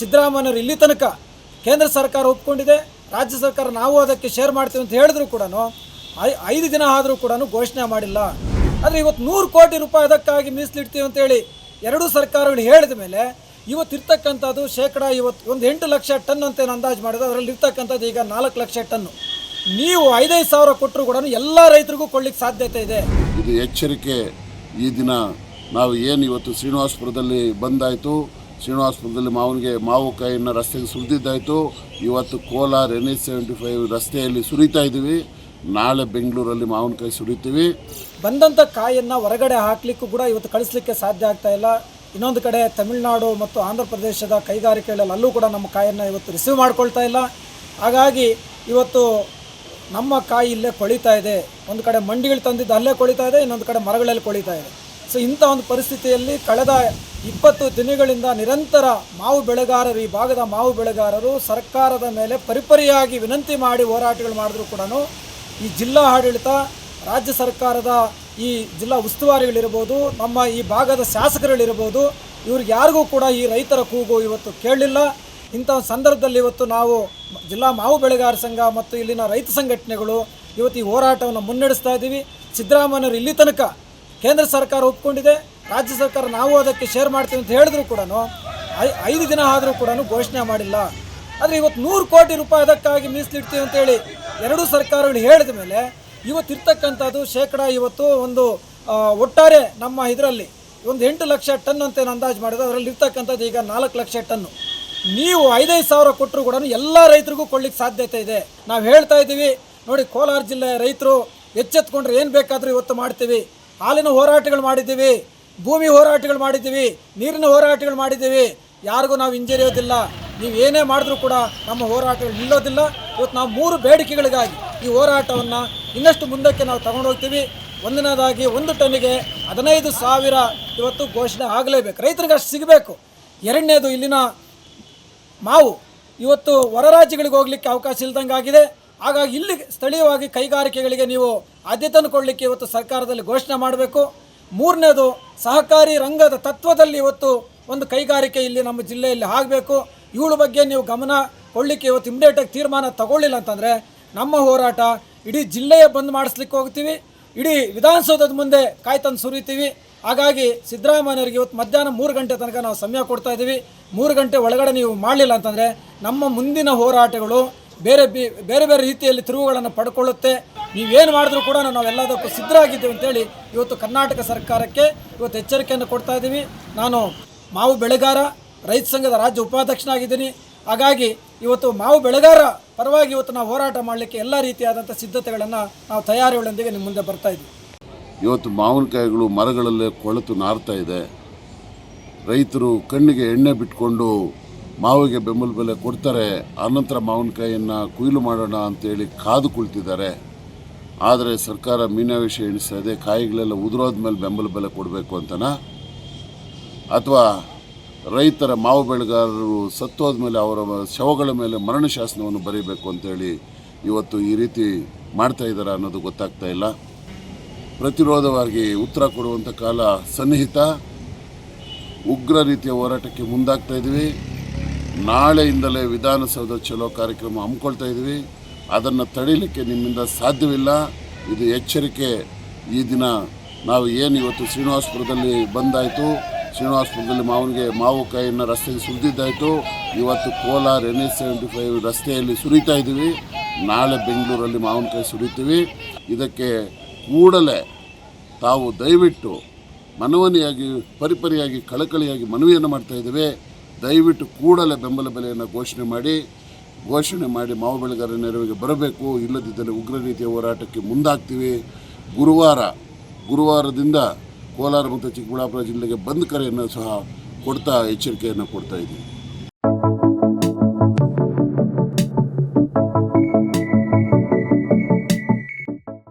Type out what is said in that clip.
ಸಿದ್ದರಾಮಯ್ಯನವರು ಇಲ್ಲಿ ತನಕ ಕೇಂದ್ರ ಸರ್ಕಾರ ಒಪ್ಕೊಂಡಿದೆ, ರಾಜ್ಯ ಸರ್ಕಾರ ನಾವು ಅದಕ್ಕೆ ಶೇರ್ ಮಾಡ್ತೀವಿ ಅಂತ ಹೇಳಿದ್ರು ಕೂಡ ಐದು ದಿನ ಆದರೂ ಕೂಡ ಘೋಷಣೆ ಮಾಡಿಲ್ಲ. ಆದರೆ ಇವತ್ತು ನೂರು ಕೋಟಿ ರೂಪಾಯಿ ಅದಕ್ಕಾಗಿ ಮೀಸಲಿಡ್ತೀವಿ ಅಂತೇಳಿ ಎರಡೂ ಸರ್ಕಾರಗಳು ಹೇಳಿದ ಮೇಲೆ ಇವತ್ತು ಇರ್ತಕ್ಕಂಥದ್ದು ಶೇಕಡ ಇವತ್ತು ಒಂದು ಎಂಟು ಲಕ್ಷ ಟನ್ ಅಂತ ಏನು ಅಂದಾಜು ಮಾಡಿದೆ ಅದರಲ್ಲಿ ಇರ್ತಕ್ಕಂಥದ್ದು ಈಗ ನಾಲ್ಕು ಲಕ್ಷ ಟನ್ನು. ನೀವು ಐದೈದು ಸಾವಿರ ಕೊಟ್ಟರು ಕೂಡ ಎಲ್ಲ ರೈತರಿಗೂ ಕೊಡ್ಲಿಕ್ಕೆ ಸಾಧ್ಯತೆ ಇದೆ. ಇದು ಎಚ್ಚರಿಕೆ ಈ ದಿನ ನಾವು ಏನು ಇವತ್ತು ಶ್ರೀನಿವಾಸಪುರದಲ್ಲಿ ಬಂದಾಯಿತು ಶ್ರೀನಿವಾಸಪುರದಲ್ಲಿ ಮಾವನಿಗೆ ಮಾವು ಕೈಯನ್ನು ರಸ್ತೆಗೆ ಸುರಿದಿದ್ದಾಯಿತು. ಇವತ್ತು Kolar N H seventy five ರಸ್ತೆಯಲ್ಲಿ ಸುರಿತಾ ಇದ್ದೀವಿ. ನಾಳೆ ಬೆಂಗಳೂರಲ್ಲಿ ಮಾವಿನಕಾಯಿ ಸುರಿತೀವಿ. ಬಂದಂಥ ಕಾಯನ್ನು ಹೊರಗಡೆ ಹಾಕಲಿಕ್ಕೂ ಕೂಡ ಇವತ್ತು ಕಳಿಸ್ಲಿಕ್ಕೆ ಸಾಧ್ಯ ಆಗ್ತಾ ಇಲ್ಲ. ಇನ್ನೊಂದು ಕಡೆ ತಮಿಳುನಾಡು ಮತ್ತು ಆಂಧ್ರ ಪ್ರದೇಶದ ಕೈಗಾರಿಕೆಗಳಲ್ಲಿ ಅಲ್ಲೂ ಕೂಡ ನಮ್ಮ ಕಾಯನ್ನು ಇವತ್ತು ರಿಸೀವ್ ಮಾಡ್ಕೊಳ್ತಾ ಇಲ್ಲ. ಹಾಗಾಗಿ ಇವತ್ತು ನಮ್ಮ ಕಾಯಿ ಇಲ್ಲೇ ಕೊಳಿತಾ ಇದೆ. ಒಂದು ಕಡೆ ಮಂಡಿಗಳು ತಂದಿದ್ದು ಅಲ್ಲೇ ಕೊಳಿತಾ ಇದೆ, ಇನ್ನೊಂದು ಕಡೆ ಮರಗಳಲ್ಲಿ ಕೊಳಿತಾ ಇದೆ. ಸೊ ಇಂಥ ಒಂದು ಪರಿಸ್ಥಿತಿಯಲ್ಲಿ ಕಳೆದ ಇಪ್ಪತ್ತು ದಿನಗಳಿಂದ ನಿರಂತರ ಮಾವು ಬೆಳೆಗಾರರು, ಈ ಭಾಗದ ಮಾವು ಬೆಳೆಗಾರರು ಸರ್ಕಾರದ ಮೇಲೆ ಪರಿಪರಿಯಾಗಿ ವಿನಂತಿ ಮಾಡಿ ಹೋರಾಟಗಳು ಮಾಡಿದ್ರು ಕೂಡ ಈ ಜಿಲ್ಲಾ ಆಡಳಿತ, ರಾಜ್ಯ ಸರ್ಕಾರದ ಈ ಜಿಲ್ಲಾ ಉಸ್ತುವಾರಿಗಳಿರ್ಬೋದು, ನಮ್ಮ ಈ ಭಾಗದ ಶಾಸಕರುಗಳಿರ್ಬೋದು ಇವ್ರಿಗೆ ಯಾರಿಗೂ ಕೂಡ ಈ ರೈತರ ಕೂಗು ಇವತ್ತು ಕೇಳಲಿಲ್ಲ. ಇಂಥ ಸಂದರ್ಭದಲ್ಲಿ ಇವತ್ತು ನಾವು ಜಿಲ್ಲಾ ಮಾವು ಬೆಳೆಗಾರ ಸಂಘ ಮತ್ತು ಇಲ್ಲಿನ ರೈತ ಸಂಘಟನೆಗಳು ಇವತ್ತು ಈ ಹೋರಾಟವನ್ನು ಮುನ್ನಡೆಸ್ತಾ ಇದ್ದೀವಿ. ಸಿದ್ದರಾಮಯ್ಯನವರು ಇಲ್ಲಿ ತನಕ ಕೇಂದ್ರ ಸರ್ಕಾರ ಒಪ್ಕೊಂಡಿದೆ. ರಾಜ್ಯ ಸರ್ಕಾರ ನಾವು ಅದಕ್ಕೆ ಶೇರ್ ಮಾಡ್ತೀವಿ ಅಂತ ಹೇಳಿದ್ರು ಕೂಡ ಐದು ದಿನ ಆದರೂ ಕೂಡ ಘೋಷಣೆ ಮಾಡಿಲ್ಲ. ಆದರೆ ಇವತ್ತು ನೂರು ಕೋಟಿ ರೂಪಾಯಿ ಅದಕ್ಕಾಗಿ ಮೀಸಲಿಡ್ತೀವಿ ಅಂತೇಳಿ ಎರಡೂ ಸರ್ಕಾರಗಳು ಹೇಳಿದ ಮೇಲೆ ಇವತ್ತು ಇರ್ತಕ್ಕಂಥದ್ದು ಶೇಕಡ ಇವತ್ತು ಒಂದು ಒಟ್ಟಾರೆ ನಮ್ಮ ಇದರಲ್ಲಿ ಒಂದು ಎಂಟು ಲಕ್ಷ ಟನ್ ಅಂತ ಏನು ಅಂದಾಜು ಮಾಡಿದ್ರು, ಅದರಲ್ಲಿ ಇರ್ತಕ್ಕಂಥದ್ದು ಈಗ ನಾಲ್ಕು ಲಕ್ಷ ಟನ್ನು. ನೀವು ಐದೈದು ಸಾವಿರ ಕೊಟ್ಟರು ಕೂಡ ಎಲ್ಲ ರೈತರಿಗೂ ಕೊಡ್ಲಿಕ್ಕೆ ಸಾಧ್ಯತೆ ಇದೆ. ನಾವು ಹೇಳ್ತಾ ಇದ್ದೀವಿ, ನೋಡಿ ಕೋಲಾರ ಜಿಲ್ಲೆಯ ರೈತರು ಎಚ್ಚೆತ್ಕೊಂಡ್ರೆ ಏನು ಬೇಕಾದರೂ ಇವತ್ತು ಮಾಡ್ತೀವಿ. ಹಾಲಿನ ಹೋರಾಟಗಳು ಮಾಡಿದ್ದೀವಿ. ಭೂಮಿ ಹೋರಾಟಗಳು ಮಾಡಿದ್ದೀವಿ, ನೀರಿನ ಹೋರಾಟಗಳು ಮಾಡಿದ್ದೀವಿ. ಯಾರಿಗೂ ನಾವು ಹಿಂಜರಿಯೋದಿಲ್ಲ. ನೀವು ಏನೇ ಮಾಡಿದ್ರೂ ಕೂಡ ನಮ್ಮ ಹೋರಾಟಗಳು ನಿಲ್ಲೋದಿಲ್ಲ. ಇವತ್ತು ನಾವು ಮೂರು ಬೇಡಿಕೆಗಳಿಗಾಗಿ ಈ ಹೋರಾಟವನ್ನು ಇನ್ನಷ್ಟು ಮುಂದಕ್ಕೆ ನಾವು ತಗೊಂಡು ಹೋಗ್ತೀವಿ. ಒಂದನೇದಾಗಿ ಒಂದು ಟನ್ನಿಗೆ ಹದಿನೈದು ಸಾವಿರ ಇವತ್ತು ಘೋಷಣೆ ಆಗಲೇಬೇಕು. ರೈತರಿಗೆ ಅಷ್ಟು ಸಿಗಬೇಕು. ಎರಡನೇದು ಇಲ್ಲಿನ ಮಾವು. ಇವತ್ತು ಹೊರ ರಾಜ್ಯಗಳಿಗೆ ಹೋಗಲಿಕ್ಕೆ ಅವಕಾಶ ಇಲ್ದಂಗೆ ಆಗಿದೆ. ಹಾಗಾಗಿ ಇಲ್ಲಿ ಸ್ಥಳೀಯವಾಗಿ ಕೈಗಾರಿಕೆಗಳಿಗೆ ನೀವು ಆದ್ಯತೆಯನ್ನು ಕೊಡಲಿಕ್ಕೆ ಇವತ್ತು ಸರ್ಕಾರದಲ್ಲಿ ಘೋಷಣೆ ಮಾಡಬೇಕು. ಮೂರನೇದು ಸಹಕಾರಿ ರಂಗದ ತತ್ವದಲ್ಲಿ ಇವತ್ತು ಒಂದು ಕೈಗಾರಿಕೆ ಇಲ್ಲಿ ನಮ್ಮ ಜಿಲ್ಲೆಯಲ್ಲಿ ಆಗಬೇಕು. ಇವಳ ಬಗ್ಗೆ ನೀವು ಗಮನ ಕೊಡಲಿಕ್ಕೆ ಇವತ್ತು ಇಮ್ಡಿಯೇಟಾಗಿ ತೀರ್ಮಾನ ತಗೊಳ್ಳಿಲ್ಲ ಅಂತಂದರೆ ನಮ್ಮ ಹೋರಾಟ ಇಡೀ ಜಿಲ್ಲೆಯ ಬಂದ್ ಮಾಡಿಸ್ಲಿಕ್ಕೆ ಹೋಗ್ತೀವಿ. ಇಡೀ ವಿಧಾನಸೌಧದ ಮುಂದೆ ಕಾಯ್ತಂದು ಸುರಿತೀವಿ. ಹಾಗಾಗಿ ಸಿದ್ದರಾಮಯ್ಯವ್ರಿಗೆ ಇವತ್ತು ಮಧ್ಯಾಹ್ನ ಮೂರು ಗಂಟೆ ತನಕ ನಾವು ಸಮಯ ಕೊಡ್ತಾ ಇದ್ದೀವಿ. ಮೂರು ಗಂಟೆ ಒಳಗಡೆ ನೀವು ಮಾಡಲಿಲ್ಲ ಅಂತಂದರೆ ನಮ್ಮ ಮುಂದಿನ ಹೋರಾಟಗಳು ಬೇರೆ ಬಿ ಬೇರೆ ಬೇರೆ ರೀತಿಯಲ್ಲಿ ತಿರುವುಗಳನ್ನು ಪಡ್ಕೊಳ್ಳುತ್ತೆ. ನೀವೇನು ಮಾಡಿದ್ರು ಕೂಡ ನಾವೆಲ್ಲದಕ್ಕೂ ಸಿದ್ಧರಾಗಿದ್ದೀವಿ ಅಂತೇಳಿ ಇವತ್ತು ಕರ್ನಾಟಕ ಸರ್ಕಾರಕ್ಕೆ ಇವತ್ತು ಎಚ್ಚರಿಕೆಯನ್ನು ಕೊಡ್ತಾ ಇದ್ದೀವಿ. ನಾನು ಮಾವು ಬೆಳೆಗಾರ, ರೈತ ಸಂಘದ ರಾಜ್ಯ ಉಪಾಧ್ಯಕ್ಷನಾಗಿದ್ದೀನಿ. ಹಾಗಾಗಿ ಇವತ್ತು ಮಾವು ಬೆಳೆಗಾರ ಪರವಾಗಿ ಇವತ್ತು ನಾವು ಹೋರಾಟ ಮಾಡಲಿಕ್ಕೆ ಎಲ್ಲ ರೀತಿಯಾದಂಥ ಸಿದ್ಧತೆಗಳನ್ನು ನಾವು ತಯಾರಿಗಳೊಂದಿಗೆ ನಿಮ್ಮ ಮುಂದೆ ಬರ್ತಾ ಇದ್ದೀವಿ. ಇವತ್ತು ಮಾವಿನಕಾಯಿಗಳು ಮರಗಳಲ್ಲೇ ಕೊಳೆತು ನಾರ್ತಾ ಇದೆ. ರೈತರು ಕಣ್ಣಿಗೆ ಎಣ್ಣೆ ಬಿಟ್ಕೊಂಡು ಮಾವಿಗೆ ಬೆಂಬಲ ಬೆಲೆ ಕೊಡ್ತಾರೆ. ಆನಂತರ ಮಾವಿನಕಾಯಿಯನ್ನು ಕೊಯ್ಲು ಮಾಡೋಣ ಅಂತೇಳಿ ಕಾದು ಕುಳಿತಿದ್ದಾರೆ. ಆದರೆ ಸರ್ಕಾರ ಮೀನಾವೇಶ ಎಣಿಸ್ತಾ ಇದೆ ಕಾಯಿಗಳೆಲ್ಲ ಉದುರೋದ ಮೇಲೆ ಬೆಂಬಲ ಬೆಲೆ ಕೊಡಬೇಕು ಅಂತನ? ಅಥವಾ ರೈತರ ಮಾವು ಬೆಳೆಗಾರರು ಸತ್ತೋದ ಮೇಲೆ ಅವರ ಶವಗಳ ಮೇಲೆ ಮರಣ ಶಾಸನವನ್ನು ಬರೀಬೇಕು ಅಂತೇಳಿ ಇವತ್ತು ಈ ರೀತಿ ಮಾಡ್ತಾ ಇದ್ದಾರೆ ಅನ್ನೋದು ಗೊತ್ತಾಗ್ತಾ ಇಲ್ಲ. ಪ್ರತಿರೋಧವಾಗಿ ಉತ್ತರ ಕೊಡುವಂಥ ಕಾಲ ಸನ್ನಿಹಿತ. ಉಗ್ರ ರೀತಿಯ ಹೋರಾಟಕ್ಕೆ ಮುಂದಾಗ್ತಾ ಇದ್ದೀವಿ. ನಾಳೆಯಿಂದಲೇ ವಿಧಾನಸೌಧ ಚಲೋ ಕಾರ್ಯಕ್ರಮ ಹಮ್ಮಿಕೊಳ್ತಾ ಇದ್ದೀವಿ. ಅದನ್ನು ತಡೀಲಿಕ್ಕೆ ನಿಮ್ಮಿಂದ ಸಾಧ್ಯವಿಲ್ಲ. ಇದು ಎಚ್ಚರಿಕೆ. ಈ ದಿನ ನಾವು ಏನು ಇವತ್ತು ಶ್ರೀನಿವಾಸಪುರದಲ್ಲಿ ಬಂದಾಯಿತು. ಶ್ರೀನಿವಾಸಪುರದಲ್ಲಿ ಮಾವನಿಗೆ ಮಾವುಕಾಯಿಯನ್ನು ರಸ್ತೆಗೆ ಸುರಿದಿದ್ದಾಯಿತು. ಇವತ್ತು Kolar N S seventy five ರಸ್ತೆಯಲ್ಲಿ ಸುರಿತಾ ಇದ್ದೀವಿ. ನಾಳೆ ಬೆಂಗಳೂರಲ್ಲಿ ಮಾವಿನಕಾಯಿ ಸುರಿತೀವಿ. ಇದಕ್ಕೆ ಕೂಡಲೇ ತಾವು ದಯವಿಟ್ಟು ಮನವನಿಯಾಗಿ, ಪರಿಪರಿಯಾಗಿ, ಕಳಕಳಿಯಾಗಿ ಮನವಿಯನ್ನು ಮಾಡ್ತಾ ಇದ್ದೇವೆ. ದಯವಿಟ್ಟು ಕೂಡಲೇ ಬೆಂಬಲ ಬೆಲೆಯನ್ನು ಘೋಷಣೆ ಮಾಡಿ. ಘೋಷಣೆ ಮಾಡಿ ಮಾವು ಬೆಳೆಗಾರರ ನೆರವಿಗೆ ಬರಬೇಕು, ಇಲ್ಲದಿದ್ದರೆ ಉಗ್ರ ರೀತಿಯ ಹೋರಾಟಕ್ಕೆ ಮುಂದಾಗ್ತೀವಿ. ಗುರುವಾರ, ಗುರುವಾರದಿಂದ ಕೋಲಾರ ಮತ್ತು ಚಿಕ್ಕಬಳ್ಳಾಪುರ ಜಿಲ್ಲೆಗೆ ಬಂದ್ ಕರೆಯನ್ನು ಸಹ ಕೊಡ್ತಾ ಎಚ್ಚರಿಕೆಯನ್ನು ಕೊಡ್ತಾ ಇದ್ದೀವಿ.